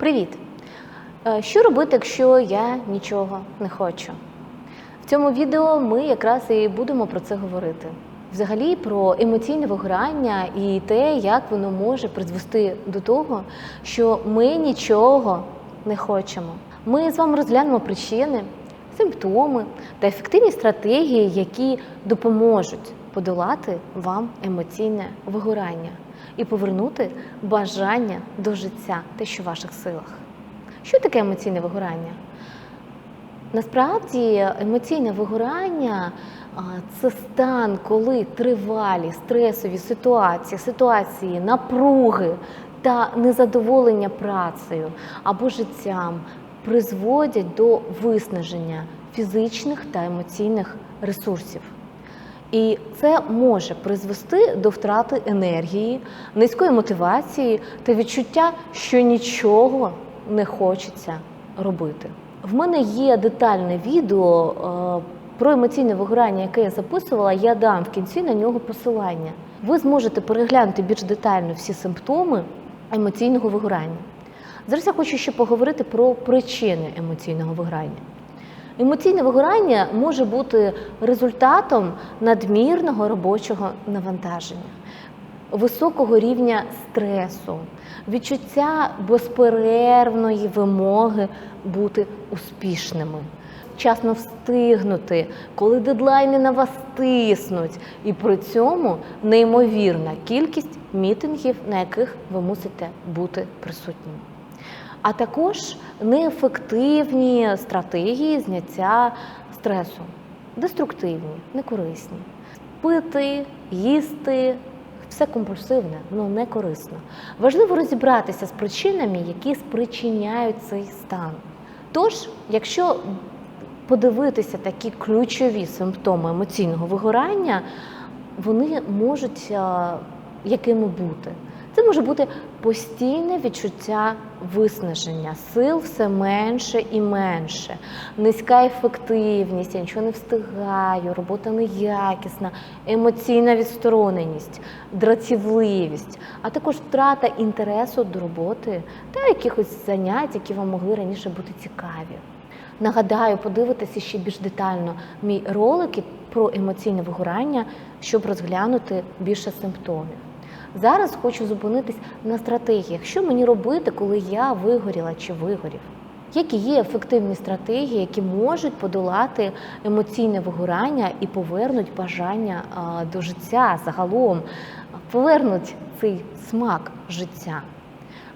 Привіт! Е, Що робити, якщо я нічого не хочу? В цьому відео ми якраз і будемо про це говорити. Взагалі про емоційне вигорання і те, як воно може призвести до того, що ми нічого не хочемо. Ми з вами розглянемо причини, симптоми та ефективні стратегії, які допоможуть подолати вам емоційне вигорання і повернути бажання до життя, те, що в ваших силах. Що таке емоційне вигорання? Насправді емоційне вигорання це стан, коли тривалі стресові ситуації, ситуації напруги та незадоволення працею або життям призводять до виснаження фізичних та емоційних ресурсів. І це може призвести до втрати енергії, низької мотивації та відчуття, що нічого не хочеться робити. В мене є детальне відео е, про емоційне вигорання, яке я записувала. Я дам в кінці на нього посилання. Ви зможете переглянути більш детально всі симптоми емоційного вигорання. Зараз я хочу ще поговорити про причини емоційного вигорання. Емоційне вигорання може бути результатом надмірного робочого навантаження, високого рівня стресу, відчуття безперервної вимоги бути успішними, вчасно встигнути, коли дедлайни на вас тиснуть, і при цьому неймовірна кількість мітингів, на яких ви мусите бути присутніми а також неефективні стратегії зняття стресу, деструктивні, некорисні. Пити, їсти все компульсивне, воно не корисно. Важливо розібратися з причинами, які спричиняють цей стан. Тож, якщо подивитися такі ключові симптоми емоційного вигорання, вони можуть якими бути. Це може бути постійне відчуття виснаження, сил все менше і менше, низька ефективність, я нічого не встигаю, робота неякісна, емоційна відстороненість, дратівливість, а також втрата інтересу до роботи та якихось занять, які вам могли раніше бути цікаві. Нагадаю, подивитися ще більш детально мій ролик про емоційне вигорання, щоб розглянути більше симптомів. Зараз хочу зупинитись на стратегіях, що мені робити, коли я вигоріла чи вигорів. Які є ефективні стратегії, які можуть подолати емоційне вигорання і повернуть бажання до життя загалом, повернуть цей смак життя.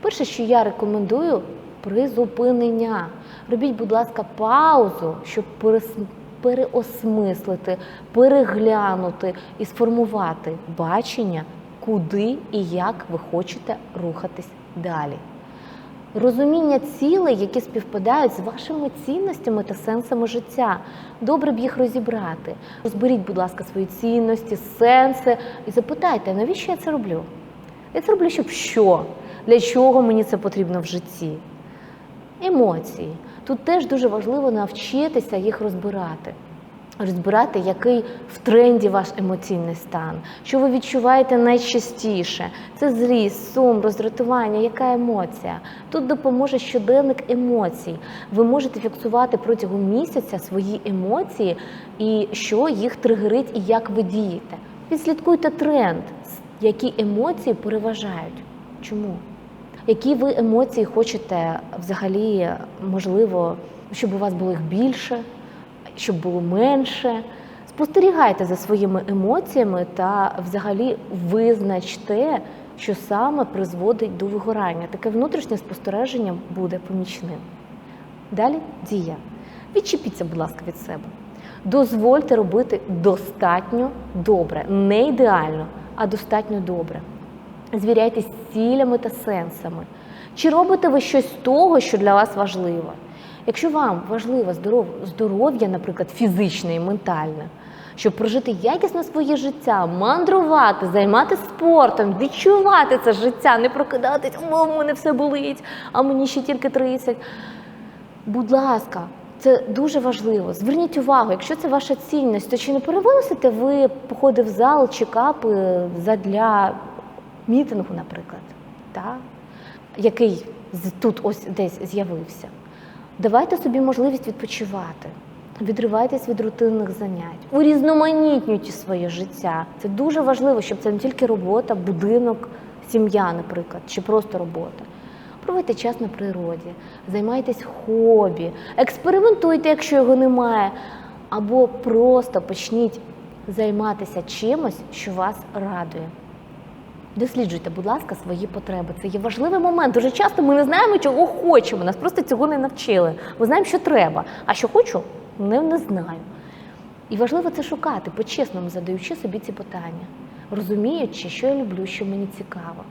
Перше, що я рекомендую, призупинення. Робіть, будь ласка, паузу, щоб переосмислити, переглянути і сформувати бачення куди і як ви хочете рухатись далі. Розуміння цілей, які співпадають з вашими цінностями та сенсами життя. Добре б їх розібрати. Розберіть, будь ласка, свої цінності, сенси і запитайте, навіщо я це роблю? Я це роблю, щоб що? Для чого мені це потрібно в житті? Емоції. Тут теж дуже важливо навчитися їх розбирати розбирати, який в тренді ваш емоційний стан, що ви відчуваєте найчастіше. Це зріст, сум, роздратування, яка емоція. Тут допоможе щоденник емоцій. Ви можете фіксувати протягом місяця свої емоції і що їх тригерить і як ви дієте. Відслідкуйте тренд, які емоції переважають. Чому? Які ви емоції хочете взагалі, можливо, щоб у вас було їх більше? Щоб було менше. Спостерігайте за своїми емоціями та взагалі визначте, що саме призводить до вигорання. Таке внутрішнє спостереження буде помічним. Далі дія. Відчепіться, будь ласка, від себе. Дозвольте робити достатньо добре, не ідеально, а достатньо добре. Звіряйтесь цілями та сенсами. Чи робите ви щось з того, що для вас важливо? Якщо вам важливе здоров'я, наприклад, фізичне і ментальне, щоб прожити якісне своє життя, мандрувати, займатися спортом, відчувати це життя, не прокидатись, о, в мене все болить, а мені ще тільки 30. Будь ласка, це дуже важливо. Зверніть увагу, якщо це ваша цінність, то чи не перевиносите ви походи в зал, чекапи для мітингу, наприклад, та? який тут ось десь з'явився. Давайте собі можливість відпочивати. Відривайтесь від рутинних занять, урізноманітнюйте своє життя. Це дуже важливо, щоб це не тільки робота, будинок, сім'я, наприклад, чи просто робота. Проводьте час на природі, займайтесь хобі, експериментуйте, якщо його немає, або просто почніть займатися чимось, що вас радує. Досліджуйте, будь ласка, свої потреби. Це є важливий момент. Дуже часто ми не знаємо, чого хочемо. Нас просто цього не навчили. Ми знаємо, що треба. А що хочу, не, не знаю. І важливо це шукати, по-чесному задаючи собі ці питання, розуміючи, що я люблю, що мені цікаво.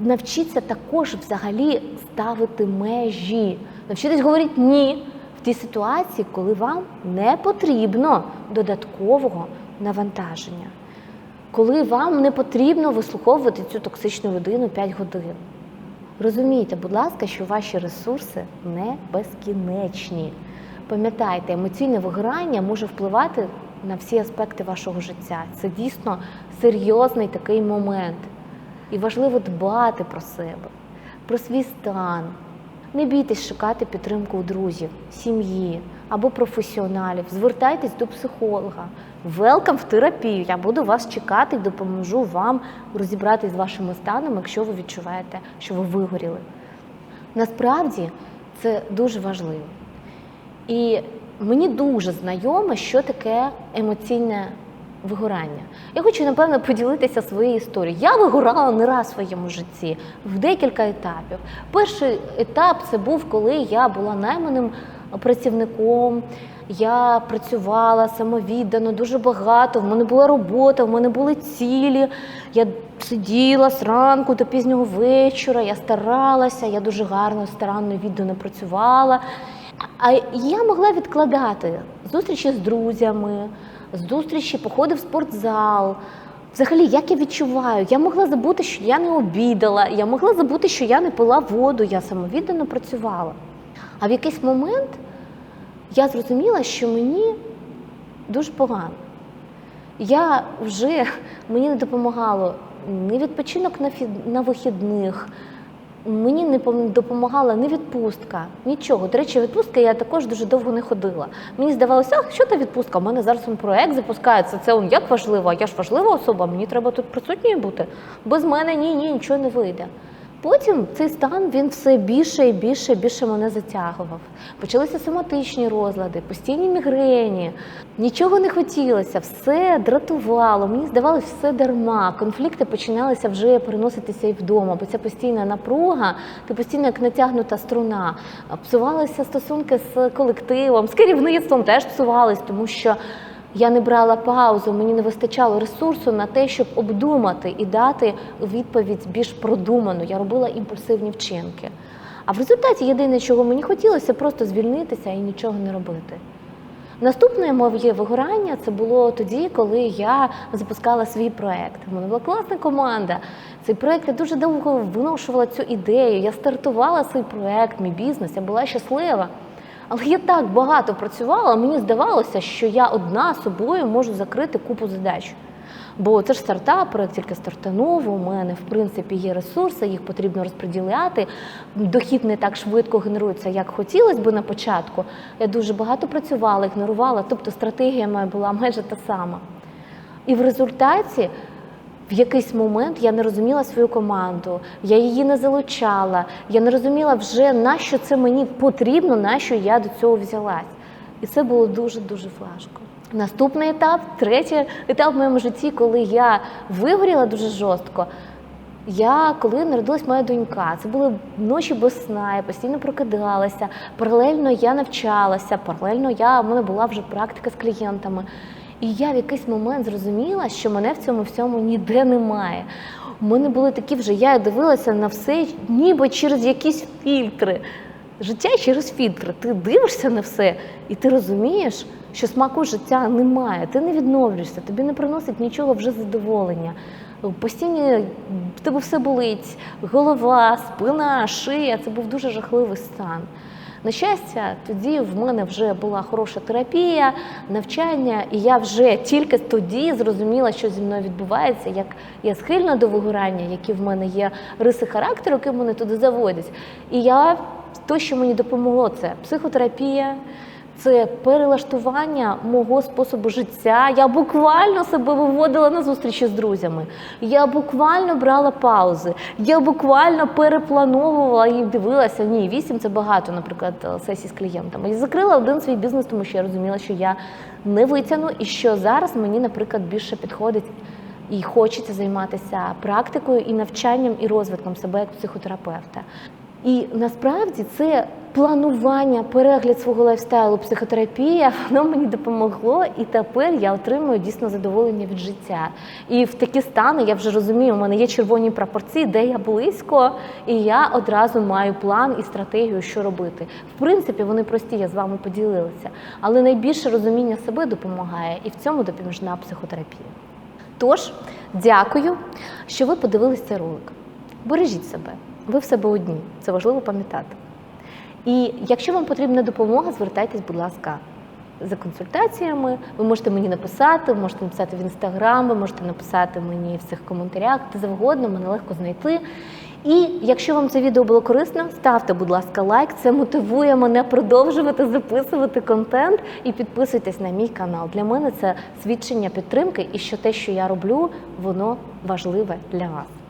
Навчіться також взагалі ставити межі. Навчитись говорити ні в тій ситуації, коли вам не потрібно додаткового навантаження коли вам не потрібно вислуховувати цю токсичну людину 5 годин. Розумійте, будь ласка, що ваші ресурси не безкінечні. Пам'ятайте, емоційне вигорання може впливати на всі аспекти вашого життя. Це дійсно серйозний такий момент. І важливо дбати про себе, про свій стан. Не бійтесь шукати підтримку у друзів, сім'ї або професіоналів. Звертайтесь до психолога. Велкам в терапію. Я буду вас чекати і допоможу вам розібратись з вашими станами, якщо ви відчуваєте, що ви вигоріли. Насправді це дуже важливо. І мені дуже знайоме, що таке емоційне вигорання. Я хочу, напевно, поділитися своєю історією. Я вигорала не раз в своєму житті, в декілька етапів. Перший етап це був, коли я була найманим працівником. Я працювала самовіддано, дуже багато. В мене була робота, в мене були цілі. Я сиділа зранку до пізнього вечора, я старалася, я дуже гарно, старанно, віддано працювала. А я могла відкладати зустрічі з друзями, зустрічі, походи в спортзал. Взагалі, як я відчуваю, я могла забути, що я не обідала, я могла забути, що я не пила воду, я самовіддано працювала. А в якийсь момент я зрозуміла, що мені дуже погано. Я вже мені не допомагало ні відпочинок на, фі, на вихідних, мені не допомагала ні відпустка, нічого. До речі, відпустка я також дуже довго не ходила. Мені здавалося, а що та відпустка? У мене зараз он проект запускається. Це он як важливо, я ж важлива особа, мені треба тут присутньою бути. Без мене ні, ні, нічого не вийде. Потім цей стан він все більше і більше більше мене затягував. Почалися соматичні розлади, постійні мігрені. Нічого не хотілося, все дратувало. Мені здавалося, все дарма. Конфлікти починалися вже переноситися і вдома, бо ця постійна напруга, ти постійно як натягнута струна. Псувалися стосунки з колективом, з керівництвом теж псувались, тому що. Я не брала паузу, мені не вистачало ресурсу на те, щоб обдумати і дати відповідь більш продуману. Я робила імпульсивні вчинки. А в результаті єдине, чого мені хотілося, просто звільнитися і нічого не робити. Наступне моє вигорання це було тоді, коли я запускала свій проект. У мене була класна команда. Цей проект я дуже довго виношувала цю ідею. Я стартувала свій проект, мій бізнес, я була щаслива. Але я так багато працювала, мені здавалося, що я одна собою можу закрити купу задач. Бо це ж стартап, проект тільки стартанув, у мене в принципі є ресурси, їх потрібно розподіляти. Дохід не так швидко генерується, як хотілося б на початку. Я дуже багато працювала, ігнорувала, тобто стратегія моя була майже та сама. І в результаті в якийсь момент я не розуміла свою команду, я її не залучала, я не розуміла вже, на що це мені потрібно, на що я до цього взялась. І це було дуже-дуже важко. Наступний етап, третій етап в моєму житті, коли я вигоріла дуже жорстко. Я коли народилась моя донька, це були ночі без сна, я постійно прокидалася. Паралельно я навчалася, паралельно я в мене була вже практика з клієнтами. І я в якийсь момент зрозуміла, що мене в цьому всьому ніде немає. У мене були такі вже, я дивилася на все, ніби через якісь фільтри. Життя через фільтри. Ти дивишся на все, і ти розумієш, що смаку життя немає. Ти не відновлюєшся, тобі не приносить нічого вже задоволення. Постійно в тебе все болить, голова, спина, шия. Це був дуже жахливий стан. На щастя, тоді в мене вже була хороша терапія, навчання, і я вже тільки тоді зрозуміла, що зі мною відбувається, як я схильна до вигорання, які в мене є риси характеру, які мене туди заводять. І я то, що мені допомогло, це психотерапія. Це перелаштування мого способу життя. Я буквально себе виводила на зустрічі з друзями. Я буквально брала паузи. Я буквально переплановувала і дивилася. Ні, вісім це багато, наприклад, сесій з клієнтами. І закрила один свій бізнес, тому що я розуміла, що я не витягну і що зараз мені, наприклад, більше підходить. І хочеться займатися практикою і навчанням і розвитком себе як психотерапевта. І насправді це планування, перегляд свого лайфстайлу, психотерапія, воно мені допомогло, і тепер я отримую дійсно задоволення від життя. І в такі стани я вже розумію, у мене є червоні прапорці, де я близько, і я одразу маю план і стратегію, що робити. В принципі, вони прості, я з вами поділилася. Але найбільше розуміння себе допомагає, і в цьому допоміжна психотерапія. Тож, дякую, що ви подивилися ролик. Бережіть себе, ви в себе одні, це важливо пам'ятати. І якщо вам потрібна допомога, звертайтесь, будь ласка, за консультаціями. Ви можете мені написати, ви можете написати в інстаграм, ви можете написати мені в цих коментарях, де завгодно, мене легко знайти. І якщо вам це відео було корисно, ставте, будь ласка, лайк. Це мотивує мене продовжувати записувати контент і підписуйтесь на мій канал. Для мене це свідчення підтримки і що те, що я роблю, воно важливе для вас.